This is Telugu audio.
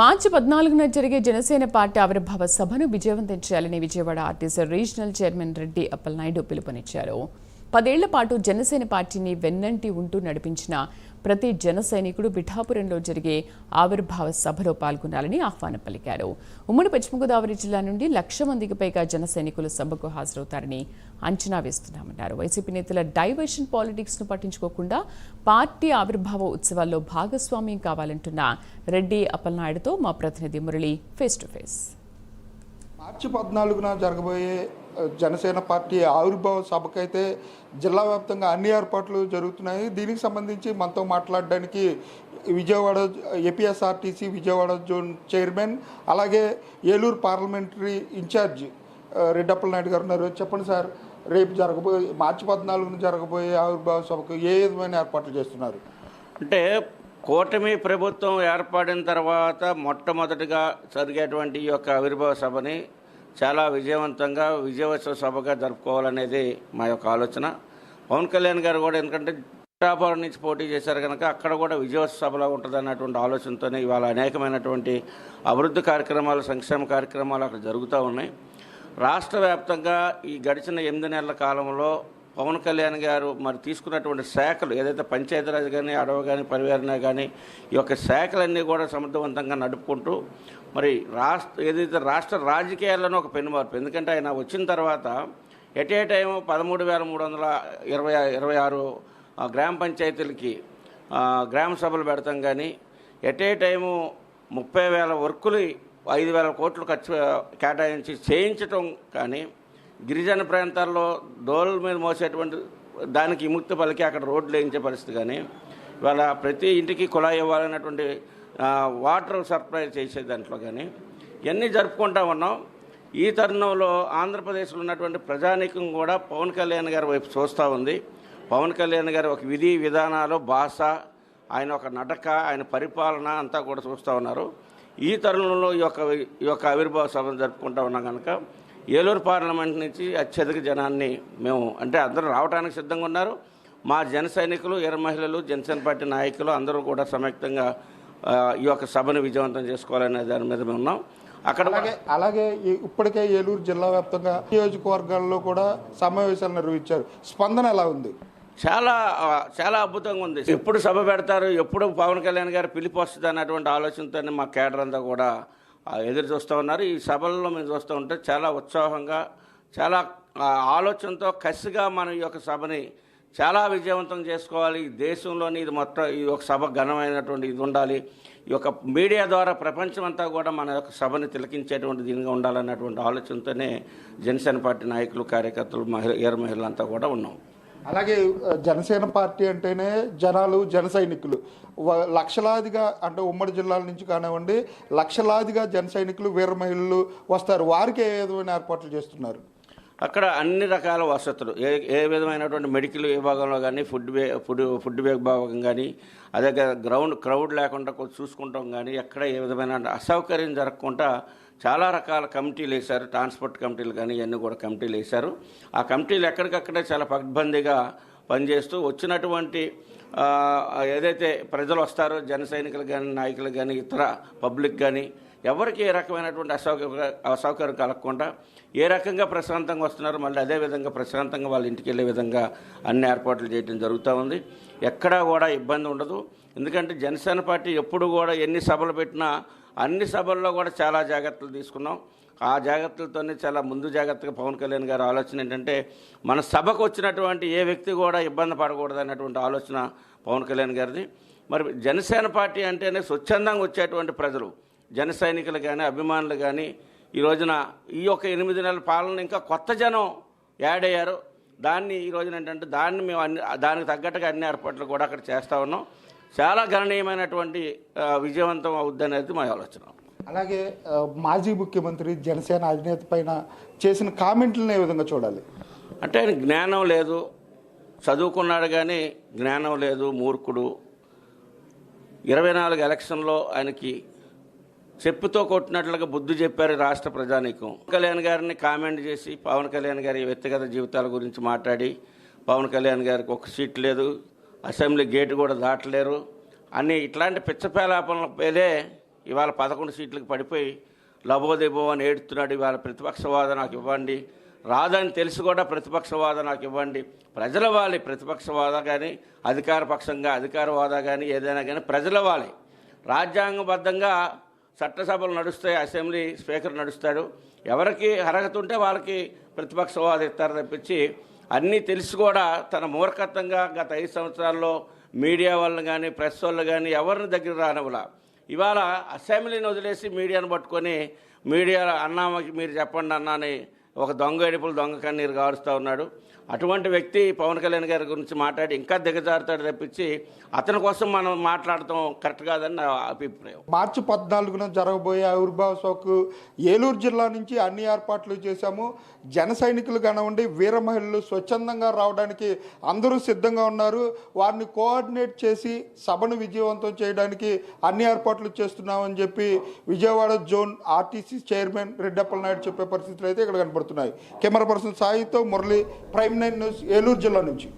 మార్చి పద్నాలుగున జరిగే జనసేన పార్టీ ఆవిర్భావ సభను విజయవంతం చేయాలని Vijayawada RTC regional chairman Reddy Appalanaidu పిలుపునిచ్చారు. పదేళ్ళ పాటు జనసేన పార్టీని వెన్నంటి ఉంటూ నడిపించిన ప్రతి జన సైనికుడు పిఠాపురంలో జరిగే ఆవిర్భావ సభలో పాల్గొనాలని ఆహ్వానం పలికారు. ఉమ్మడి పశ్చిమ గోదావరి జిల్లా నుండి లక్ష మందికి పైగా జన సైనికులు సభకు హాజరవుతారని అంచనా వేస్తున్నామన్నారు. వైసీపీ నేతల డైవర్షన్ పాలిటిక్స్ను పట్టించుకోకుండా పార్టీ ఆవిర్భావ ఉత్సవాల్లో భాగస్వామ్యం కావాలంటున్న రెడ్డి అప్పలనాయుడుతో మా ప్రతినిధి మురళి ఫేస్ టు ఫేస్. మార్చి పద్నాలుగున జరగబోయే జనసేన పార్టీ ఆవిర్భావ సభకైతే జిల్లా వ్యాప్తంగా అన్ని ఏర్పాట్లు జరుగుతున్నాయి. దీనికి సంబంధించి మనతో మాట్లాడడానికి Vijayawada APSRTC Vijayawada zone chairman అలాగే ఏలూరు పార్లమెంటరీ ఇన్ఛార్జ్ రెడ్డప్పల నాయుడు గారు ఉన్నారు. చెప్పండి సార్ రేపు జరగబోయే మార్చి పద్నాలుగున జరగబోయే ఆవిర్భావ సభకు ఏ విధమైన ఏర్పాట్లు చేస్తున్నారు? అంటే కూటమి ప్రభుత్వం ఏర్పడిన తర్వాత మొట్టమొదటిగా జరిగేటువంటి ఈ యొక్క ఆవిర్భావ సభని చాలా విజయవంతంగా విజయోత్సవ సభగా జరుపుకోవాలనేది మా యొక్క ఆలోచన. పవన్ కళ్యాణ్ గారు కూడా ఎందుకంటే పిఠాపురం నుంచి పోటీ చేశారు కనుక అక్కడ కూడా విజయోత్సవ సభలో ఉంటుంది అన్నటువంటి ఆలోచనతోనే ఇవాళ అనేకమైనటువంటి అభివృద్ధి కార్యక్రమాలు సంక్షేమ కార్యక్రమాలు అక్కడ జరుగుతూ ఉన్నాయి. రాష్ట్ర వ్యాప్తంగా ఈ గడిచిన ఎనిమిది నెలల కాలంలో పవన్ కళ్యాణ్ గారు మరి తీసుకున్నటువంటి శాఖలు ఏదైతే పంచాయతీరాజ్ కానీ అడవి కానీ పరివారణ కానీ ఈ యొక్క శాఖలన్నీ కూడా సమర్థవంతంగా నడుపుకుంటూ మరి రాష్ట్ర ఏదైతే రాష్ట్ర రాజకీయాల్లోనూ ఒక పెనుమార్పు ఎందుకంటే ఆయన వచ్చిన తర్వాత ఎట్ ఏ టైం పదమూడు వేల మూడు వందల ఇరవై ఇరవై ఆరు గ్రామ పంచాయతీలకి గ్రామ సభలు పెడతాం కానీ ఎట్ ఏ టైము ముప్పై వేల వర్కులు ఐదు వేల కోట్లు ఖర్చు కేటాయించి చేయించటం కానీ గిరిజన ప్రాంతాల్లో డోల్ మీద మోసేటువంటి దానికి విముక్తి పలికి అక్కడ రోడ్లు వేయించే పరిస్థితి కానీ ఇవాళ ప్రతి ఇంటికి కుళాయి ఇవ్వాలన్నటువంటి వాటర్ సప్లై చేసే దాంట్లో కానీ ఇవన్నీ జరుపుకుంటా ఉన్నాం. ఈ తరుణంలో ఆంధ్రప్రదేశ్లో ఉన్నటువంటి ప్రజానీకం కూడా పవన్ కళ్యాణ్ గారి వైపు చూస్తూ ఉంది. పవన్ కళ్యాణ్ గారి ఒక విధి విధానాలు భాష ఆయన ఒక నటక ఆయన పరిపాలన అంతా కూడా చూస్తూ ఉన్నారు. ఈ తరుణంలో ఈ యొక్క ఈ యొక్క ఆవిర్భావ సభను జరుపుకుంటా ఉన్నాం కనుక ఏలూరు పార్లమెంట్ నుంచి అత్యధిక జనాన్ని మేము అంటే అందరూ రావడానికి సిద్ధంగా ఉన్నారు. మా జన సైనికులు ఎర్ర మహిళలు జనసేన పార్టీ నాయకులు అందరూ కూడా సంయుక్తంగా ఆ, ఈ యొక్క సభను విజయవంతం చేసుకోవాలనే దాని మీద మేము ఉన్నాం. అక్కడ అలాగే అలాగే ఇప్పటికే ఏలూరు జిల్లా వ్యాప్తంగా నియోజకవర్గాల్లో కూడా సమావేశాలు నిర్వహించారు. స్పందన ఎలా ఉంది? చాలా చాలా అద్భుతంగా ఉంది. ఎప్పుడు సభ పెడతారు ఎప్పుడు పవన్ కళ్యాణ్ గారు పిలిపి వస్తుంది అన్నటువంటి ఆలోచనతోనే మా కేడర్ అంతా కూడా ఎదురు చూస్తూ ఉన్నారు. ఈ సభల్లో మేము చూస్తూ ఉంటే చాలా ఉత్సాహంగా చాలా ఆలోచనతో కసిగా మనం ఈ యొక్క సభని చాలా విజయవంతం చేసుకోవాలి. ఈ దేశంలోని ఇది మొత్తం ఈ యొక్క సభ ఘనమైనటువంటి ఇది ఉండాలి. ఈ యొక్క మీడియా ద్వారా ప్రపంచం అంతా కూడా మన యొక్క సభని తిలకించేటువంటి దీనిగా ఉండాలన్నటువంటి ఆలోచనతోనే జనసేన పార్టీ నాయకులు కార్యకర్తలు మహిళ ఎర్ర మహిళలంతా కూడా ఉన్నాం. అలాగే జనసేన పార్టీ అంటేనే జనాలు జన సైనికులు. వ- లక్షలాదిగా అంటే ఉమ్మడి జిల్లాల నుంచి కానివ్వండి లక్షలాదిగా జన సైనికులు వీర మహిళలు వస్తారు. వారికి ఏ విధమైన ఏర్పాట్లు చేస్తున్నారు? అక్కడ అన్ని రకాల వసతులు. ఏ ఏ విధమైనటువంటి మెడికల్ విభాగంలో కానీ ఫుడ్ వే ఫుడ్ ఫుడ్ విభాగం కానీ అదే గ్రౌండ్ క్రౌడ్ లేకుండా కొంచెం చూసుకుంటాం కానీ ఎక్కడ ఏ విధమైన అసౌకర్యం జరగకుండా చాలా రకాల కమిటీలు వేశారు. ట్రాన్స్పోర్ట్ కమిటీలు కానీ ఇవన్నీ కూడా కమిటీలు వేశారు. ఆ కమిటీలు ఎక్కడికక్కడే చాలా పగ్బందీగా పనిచేస్తూ వచ్చినటువంటి ఏదైతే ప్రజలు వస్తారో జన సైనికులు కానీ నాయకులు కానీ ఇతర పబ్లిక్ కానీ ఎవరికి ఏ రకమైనటువంటి అసౌకర్య అసౌకర్యం కలగకుండా ఏ రకంగా ప్రశాంతంగా వస్తున్నారో మళ్ళీ అదే విధంగా ప్రశాంతంగా వాళ్ళ ఇంటికి వెళ్ళే విధంగా అన్ని ఏర్పాట్లు చేయడం జరుగుతూ ఉంది. ఎక్కడా కూడా ఇబ్బంది ఉండదు. ఎందుకంటే జనసేన పార్టీ ఎప్పుడు కూడా ఎన్ని సభలు పెట్టినా అన్ని సభల్లో కూడా చాలా జాగ్రత్తలు తీసుకున్నాం. ఆ జాగ్రత్తలతోనే చాలా ముందు జాగ్రత్తగా పవన్ కళ్యాణ్ గారి ఆలోచన ఏంటంటే మన సభకు వచ్చినటువంటి ఏ వ్యక్తి కూడా ఇబ్బంది పడకూడదు అన్నటువంటి ఆలోచన పవన్ కళ్యాణ్ గారిది. మరి జనసేన పార్టీ అంటేనే స్వచ్ఛందంగా వచ్చేటువంటి ప్రజలు. జన సైనికులు కానీ అభిమానులు కానీ ఈ రోజున ఈ యొక్క ఎనిమిది నెలల పాలన ఇంకా కొత్త జనం యాడ్ అయ్యారు. దాన్ని ఈ రోజున ఏంటంటే దాన్ని మేము అన్ని దానికి తగ్గట్టుగా అన్ని ఏర్పాట్లు కూడా అక్కడ చేస్తూ ఉన్నాం. చాలా గణనీయమైనటువంటి విజయవంతం అవుద్ది అనేది మా ఆలోచన. అలాగే మాజీ ముఖ్యమంత్రి జనసేన అధినేత పైన చేసిన కామెంట్లను ఏ విధంగా చూడాలి? అంటే ఆయన జ్ఞానం లేదు. చదువుకున్నాడు కానీ జ్ఞానం లేదు మూర్ఖుడు. ఇరవై నాలుగు ఎలక్షన్లో ఆయనకి చెప్పుతో కొట్టినట్లుగా బుద్ధి చెప్పారు రాష్ట్ర ప్రజానీకం. కళ్యాణ్ గారిని కామెంట్ చేసి పవన్ కళ్యాణ్ గారి వ్యక్తిగత జీవితాల గురించి మాట్లాడి పవన్ కళ్యాణ్ గారికి ఒక సీట్ లేదు అసెంబ్లీ గేటు కూడా దాటలేరు అని ఇట్లాంటి పిచ్చపేలాపనల పేరే ఇవాళ పదకొండు సీట్లకు పడిపోయి లబోదిబో అని ఏడుతున్నాడు ఇవాళ ప్రతిపక్ష నాకు ఇవ్వండి రాదని తెలిసి కూడా ప్రతిపక్ష నాకు ఇవ్వండి ప్రజల వాళ్ళే ప్రతిపక్ష కానీ అధికార పక్షంగా అధికార కానీ ఏదైనా కానీ ప్రజల వాళ్ళే. రాజ్యాంగబద్ధంగా చట్టసభలు నడుస్తాయి అసెంబ్లీ స్పీకర్ నడుస్తాడు. ఎవరికి అర్హత ఉంటే వాళ్ళకి ప్రతిపక్ష హోదా ఇస్తారు తప్పించి అన్నీ తెలిసి కూడా తన మూర్ఖత్వంగా గత ఐదు సంవత్సరాల్లో మీడియా వాళ్ళని కానీ ప్రెస్ వాళ్ళు కానీ ఎవరిని దగ్గర రానివ్వలా. ఇవాళ అసెంబ్లీని వదిలేసి మీడియాను పట్టుకొని మీడియా అన్నామకి మీరు చెప్పండి అన్నా అని ఒక దొంగ ఏడుపులు దొంగ కన్నీరు గారుస్తూ ఉన్నాడు. అటువంటి వ్యక్తి పవన్ కళ్యాణ్ గారి గురించి మాట్లాడి ఇంకా దిగజారుతాడు తప్పించి అతని కోసం మనం మాట్లాడటం కరెక్ట్ కాదని నా అభిప్రాయం. మార్చి పద్నాలుగున జరగబోయే ఆవిర్భావ సోకు ఏలూరు జిల్లా నుంచి అన్ని ఏర్పాట్లు చేశాము. జన సైనికులు కానివ్వండి వీర మహిళలు స్వచ్ఛందంగా రావడానికి అందరూ సిద్ధంగా ఉన్నారు. వారిని కోఆర్డినేట్ చేసి సభను విజయవంతం చేయడానికి అన్ని ఏర్పాట్లు చేస్తున్నామని చెప్పి Vijayawada zone RTC chairman Reddappala Naidu చెప్పే పరిస్థితులు అయితే ఇక్కడ కనబడుతున్నాయి camera person సాయితో Murali prime nine news Eluru జిల్లా నుంచి.